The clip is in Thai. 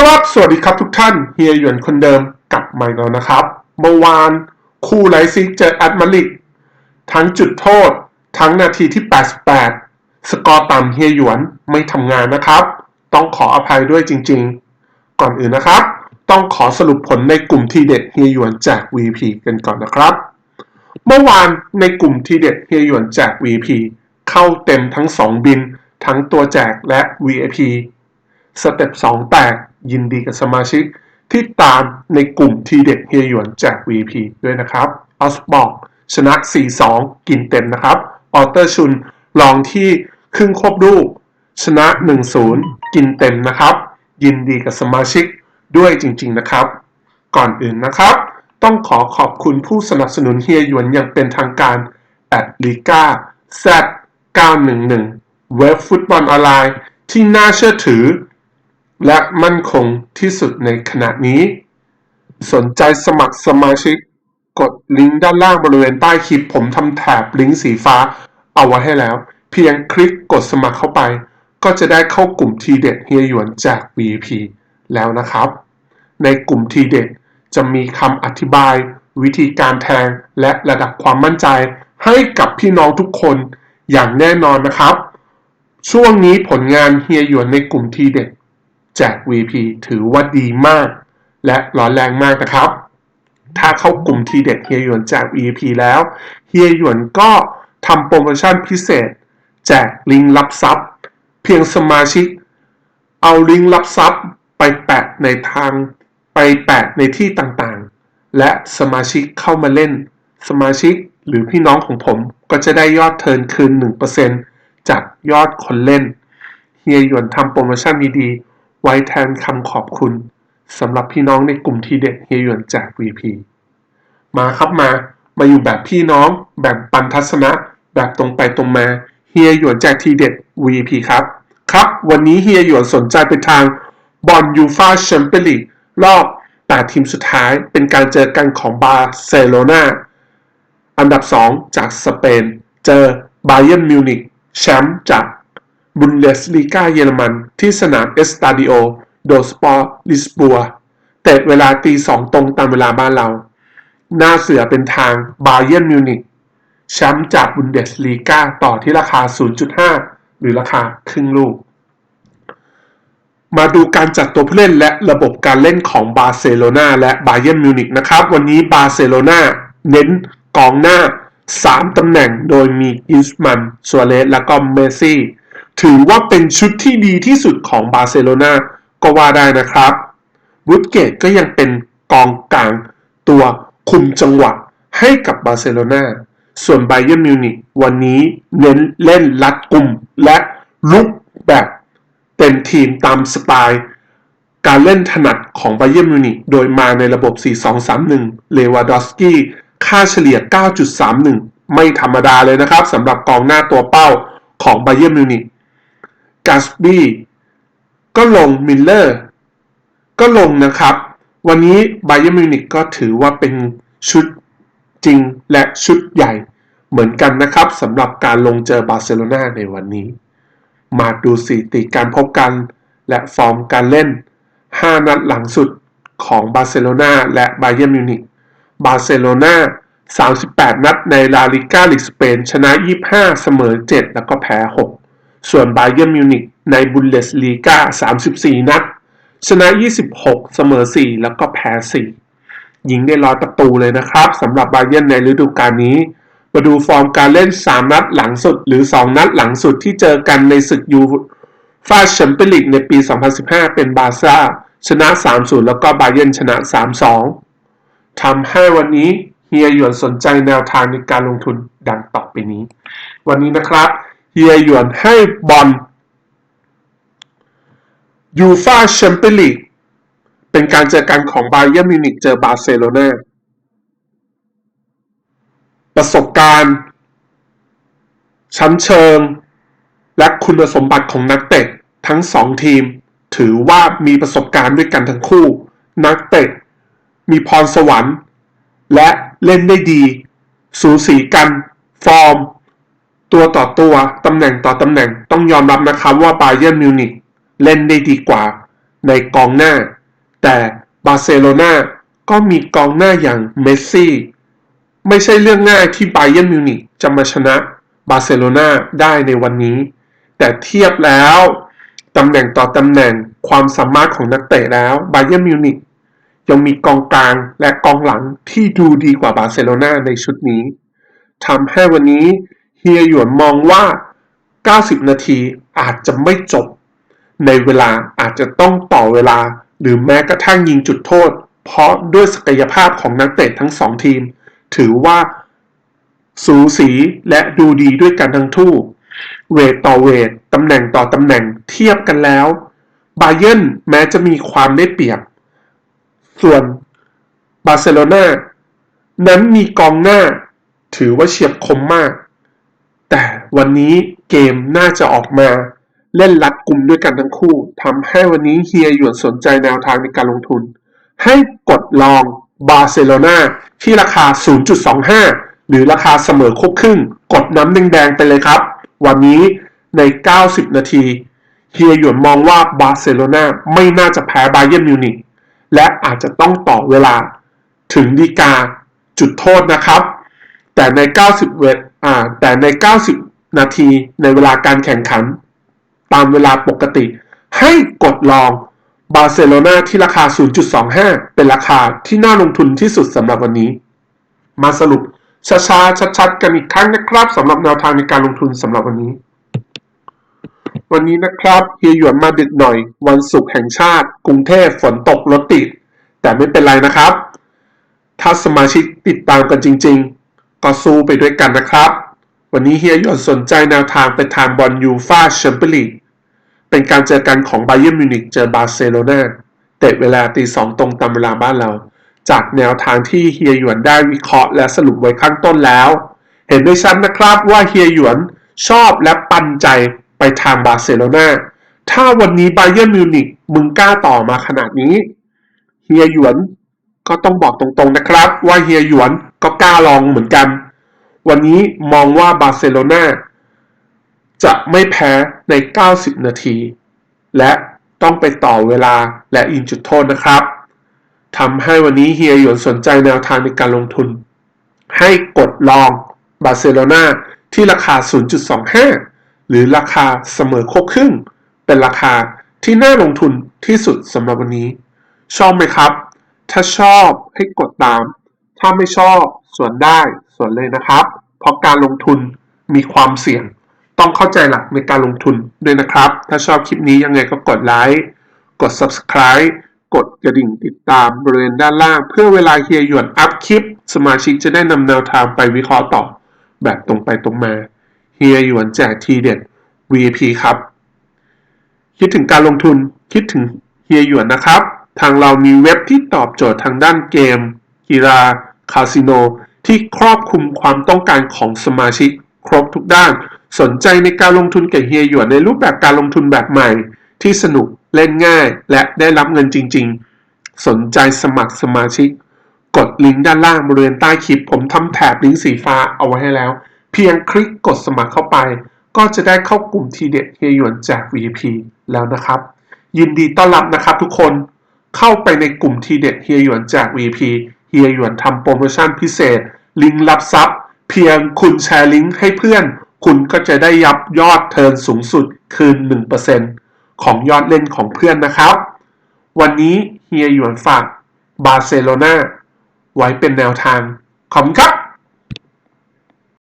ครับสวัสดีครับทุกท่านเฮียหยวนคนเดิมกลับมาแล้วนะครับ เมื่อวานคู่ไลซิกเจอแอดมาลิก ทั้งจุดโทษ ทั้งนาทีที่ 88 สกอร์ต่ำเฮียหยวนไม่ทำงานนะครับ ต้องขออภัยด้วยจริงๆ ก่อนอื่นนะครับ ต้องขอสรุปผลในกลุ่มทีเด็ดเฮียหยวนแจก VP กันก่อนนะครับ เมื่อวานในกลุ่มทีเด็ดเฮียหยวนแจก VP เข้าเต็มทั้ง 2 บิน ทั้งตัวแจกและ VIP สเต็ป2แตก ยินดีกับสมาชิกที่ตามในกลุ่มทีเด็ดเฮียหยวนแจก VP ด้วยนะครับออสบอกชนะ 4-2 กินเต็มนะครับออเตอร์ชุนลองที่ครึ่งครบลูกชนะ 1-0 กินเต็มนะครับ ยินดีกับสมาชิกด้วยจริง ๆนะครับ ก่อนอื่นนะครับ ต้องขอขอบคุณผู้สนับสนุนเฮียหยวนอย่างเป็นทางการแอดลิก้า Z 911 เว็บฟุตบอลออนไลน์ที่น่าเชื่อถือ และมั่นคงที่สุดในขณะนี้ สนใจสมัครสมาชิก กดลิงก์ด้านล่างบริเวณใต้คลิป ผมทำแถบลิงก์สีฟ้า เอาไว้ให้แล้ว เพียงคลิกกดสมัครเข้าไป ก็จะได้เข้ากลุ่มทีเด็ดเฮียหยวนจาก VP แล้วนะครับ ในกลุ่มทีเด็ดจะมีคำอธิบาย วิธีการแทงและระดับความมั่นใจให้กับพี่น้องทุกคนอย่างแน่นอนนะครับ ช่วงนี้ผลงานเฮียหยวนในกลุ่มทีเด็ด แจก VP ถือว่าดีมาก และร้อนแรงมากนะครับ ถ้าเข้ากลุ่มทีเด็ดเฮียหยวนแจก VP แล้วเฮียหยวนก็ทำโปรโมชั่นพิเศษ แจกลิงก์รับทรัพย์เพียงสมาชิก เอาลิงก์รับทรัพย์ไปแปะในทางไปแปะในที่ต่างๆ และสมาชิกเข้ามาเล่น สมาชิกหรือพี่น้องของผมก็จะได้ยอดเทินคืน 1%จากยอดคนเล่นเฮียหยวนทำโปรโมชั่นดีๆ ไว้แทนคำขอบคุณสำหรับพี่น้องในกลุ่มทีเด็ดเฮียหยวนแจก VP มาครับมา มาอยู่แบบพี่น้องแบ่งปันทัศนะ แบบตรงไปตรงมาเฮียหยวนแจกทีเด็ด VP ครับ ครับวันนี้เฮียหยวนสนใจไปทางบอลยูฟาแชมเปี้ยนลีกรอบ8ทีมสุดท้ายเป็นการเจอกันของบาร์เซโลนาอันดับ 2 จากสเปน เจอบาเย r n m มิวนิกแชมป์จาก บุนเดสลีกาเยอรมันที่สนามเอสตาดิโอโดสปอร์ลิสบัวเตะเวลาตีสองตรงตามเวลาบ้านเรา หน้าเสือเป็นทางบาเย r n m มิวนิกแชมป์จากบุนเดสลีกาต่อที่ราคา 0.5 หรือราคาครึ่งลูก มาดูการจัดตัวผู้เล่นและระบบการเล่นของบาร์เซโลนาและบาเย r n m มิวนิกนะครับ วันนี้บาร์เซโลนาเน้นกองหน้า 3 ตำแหน่งโดยมีอิสมันซัวเรสและก็เมซี่ ถือว่าเป็นชุดที่ดีที่สุดของบาร์เซโลนาก็ว่าได้นะครับบูตเกตก็ยังเป็นกองกลางตัวคุมจังหวะให้กับบาร์เซโลนาส่วนไบเย r n m มิวนิกวันนี้เน้นเล่นรัดกลุ่ม และลุกแบบเต็มทีมตามสไตล์การเล่นถนัดของไบเย r n m มิวนิกโดยมาในระบบ 4-2-3-1 เลวาดอสกี้ค่าเฉลี่ย 9.31 ไม่ธรรมดาเลยนะครับสำหรับกองหน้าตัวเป้าของไบเย r n m มิวนิก กัสบี้ก็ลงมิลเลอร์ก็ลงนะครับ วันนี้ไบเยมิวนิกก็ถือว่าเป็นชุดจริงและชุดใหญ่เหมือนกันนะครับสำหรับการลงเจอบาร์เซโลนาในวันนี้ มาดูสถิติการพบกันและฟอร์มการเล่น 5 นัดหลังสุดของบาร์เซโลนาและไบเยมิวนิกบาร์เซโลนา38 นัดในลาลิก้าลีกสเปน ชนะ 25 เสมอ 7 แล้วก็แพ้ 6 ส่วนไบเย r n m มิวนิกในบุนเดสลีกา34 นัด ชนะ 26 เสมอ 4 แล้วก็แพ้ 4 ยิงได้ร้อยประตูเลยนะครับสำหรับบาเย r n ในฤดูกาลนี้ มาดูฟอร์มการเล่น 3 นัดหลังสุด หรือ 2 นัดหลังสุดที่เจอกันในศึกยูฟาแชมเปี้ยนลีกในปี 2015 เป็นบาซ่า ชนะ 3-0 แล้วก็บาเย r n ชนะ 3-2ทำให้วันนี้เฮียหยวนสนใจแนวทางในการลงทุนดังต่อไปนี้ วันนี้นะครับ เฮียหยวนให้บอลยูฟาแชมเปี้ยนลีกเป็นการเจอกันของบาเย r n m มิวนิกเจอบาร์เซโลนาประสบการณ์ ชั้นเชิง และคุณสมบัติของนักเตะทั้งสองทีม ถือว่ามีประสบการณ์ด้วยกันทั้งคู่ นักเตะมีพรสวรรค์ และเล่นได้ดี สูสีกัน ฟอร์ม ตัวต่อตัว ตำแหน่งต่อตำแหน่งต้องยอมรับนะครับว่าบาเย r n m มิวนิกเล่นได้ดีกว่าในกองหน้า แต่บาร์เซโลนาก็มีกองหน้าอย่างเมสซี่ ไม่ใช่เรื่องง่ายที่ไบเย r n นมิวนิกจะมาชนะบาร์เซโลนาได้ในวันนี้ แต่เทียบแล้วตำแหน่งต่อตำแหน่งความสามารถของนักเตะแล้วไบเย r n นมิวนิกยังมีกองกลางและกองหลังที่ดูดีกว่าบาร์เซโลนาในชุดนี้ทำให้วันนี้ ฮียหยวนมองว่า 90 นาทีอาจจะไม่จบ ในเวลาอาจจะต้องต่อเวลา หรือแม้กระทั่งยิงจุดโทษ เพราะด้วยศักยภาพของนักเตะทั้งสองทีม ถือว่าสูสีและดูดีด้วยกันทั้งทู่ เวทต่อเวท ตำแหน่งต่อตำแหน่งเทียบกันแล้ว บาเยนแม้จะมีความได้เปรียบ ส่วนบาร์เซโลนานั้นมีกองหน้า ถือว่าเฉียบคมมาก แต่วันนี้เกมน่าจะออกมาเล่นรัดกลุ่มด้วยกันทั้งคู่ทำให้วันนี้เฮียหยวนสนใจแนวทางในการลงทุน ให้กดลองบาร์เซโลนาที่ราคา 0.25 หรือราคาเสมอครบครึ่ง กดน้ำแดงๆไปเลยครับ วันนี้ใน 90 นาที เฮียหยวนมองว่าบาร์เซโลนาไม่น่าจะแพ้บาเย r n นมิวนิกและอาจจะต้องต่อเวลาถึงดีกาจุดโทษนะครับ แต่ใน 90 เวท อ่า แต่ใน 90 นาทีในเวลาการแข่งขัน ตามเวลาปกติ ให้กดลองบาร์เซโลนาที่ราคา 0.25 เป็นราคาที่น่าลงทุนที่สุดสำหรับวันนี้ มาสรุปช้าๆชัดๆกันอีกครั้งนะครับสำหรับแนวทางในการลงทุนสำหรับวันนี้ วันนี้นะครับเฮียหยวนมาดึกหน่อย วันศุกร์แห่งชาติ กรุงเทพฝนตกรถติด แต่ไม่เป็นไรนะครับ ถ้าสมาชิกติดตามกันจริง ๆ ก็สู้ไปด้วยกันนะครับ วันนี้เฮียหยวนสนใจแนวทางไปทางบอลยูฟาแชมเปี้ยนลีกเป็นการเจอกันของไบเย r n นมิวนิกเจอบาร์เซโลนาเตะเวลาตีสองตรงตามเวลาบ้านเรา จากแนวทางที่เฮียหยวนได้วิเคราะห์และสรุปไว้ข้างต้นแล้ว เห็นได้ชัดนะครับว่าเฮียหยวนชอบและปันใจไปทางบาร์เซโลนาถ้าวันนี้ไบเย r n นมิวนิกมึงกล้าต่อมาขนาดนี้ เฮียหยวน ก็ต้องบอกตรงๆนะครับ ว่าเฮียหยวนก็กล้าลองเหมือนกัน วันนี้มองว่าบาร์เซโลนาจะไม่แพ้ใน 90 นาที และต้องไปต่อเวลาและยิงจุดโทษนะครับทำให้วันนี้เฮียหยวนสนใจแนวทางในการลงทุน ให้กดลองบาร์เซโลนาที่ราคา 0.25 หรือราคาเสมอครบครึ่ง เป็นราคาที่น่าลงทุนที่สุดสำหรับวันนี้ ชอบไหมครับ ถ้าชอบให้กดตาม ถ้าไม่ชอบส่วนได้ส่วนเลยนะครับ เพราะการลงทุนมีความเสี่ยง ต้องเข้าใจหลักในการลงทุนด้วยนะครับ ถ้าชอบคลิปนี้ยังไงก็กดไลค์กด subscribe กดกระดิ่งติดตามบริเวณด้านล่าง เพื่อเวลาเฮียหยวนอัพคลิป สมาชิกจะได้นำแนวทางไปวิเคราะห์ต่อ แบบตรงไปตรงมาเฮียหยวนแจกทีเด็ด VIP ครับ คิดถึงการลงทุนคิดถึงเฮียหยวนนะครับ ทางเรามีเว็บที่ตอบโจทย์ทางด้านเกม กีฬา คาสิโน ที่ครอบคลุมความต้องการของสมาชิก ครบทุกด้าน สนใจในการลงทุนกับเฮียหยวนในรูปแบบการลงทุนแบบใหม่ ที่สนุกเล่นง่าย และได้รับเงินจริง ๆ สนใจสมัครสมาชิก กดลิงก์ด้านล่างบริเวณใต้คลิป ผมทำแถบลิงก์สีฟ้าเอาไว้ให้แล้ว เพียงคลิกกดสมัครเข้าไป ก็จะได้เข้ากลุ่มทีเด็ดเฮียหยวนจาก VIP แล้วนะครับ ยินดีต้อนรับนะครับทุกคน เข้าไปในกลุ่มทีเด็ดเฮียหยวนจาก VP เฮียหยวนทำโปรโมชั่นพิเศษ ลิงก์รับทรัพย์ เพียงคุณแชร์ลิงก์ให้เพื่อน คุณก็จะได้ยับยอดเทิร์นสูงสุดคืน 1%ของยอดเล่นของเพื่อนนะครับ วันนี้เฮียหยวนฝากบาร์เซโลนาไว้เป็นแนวทาง ขอบคุณครับ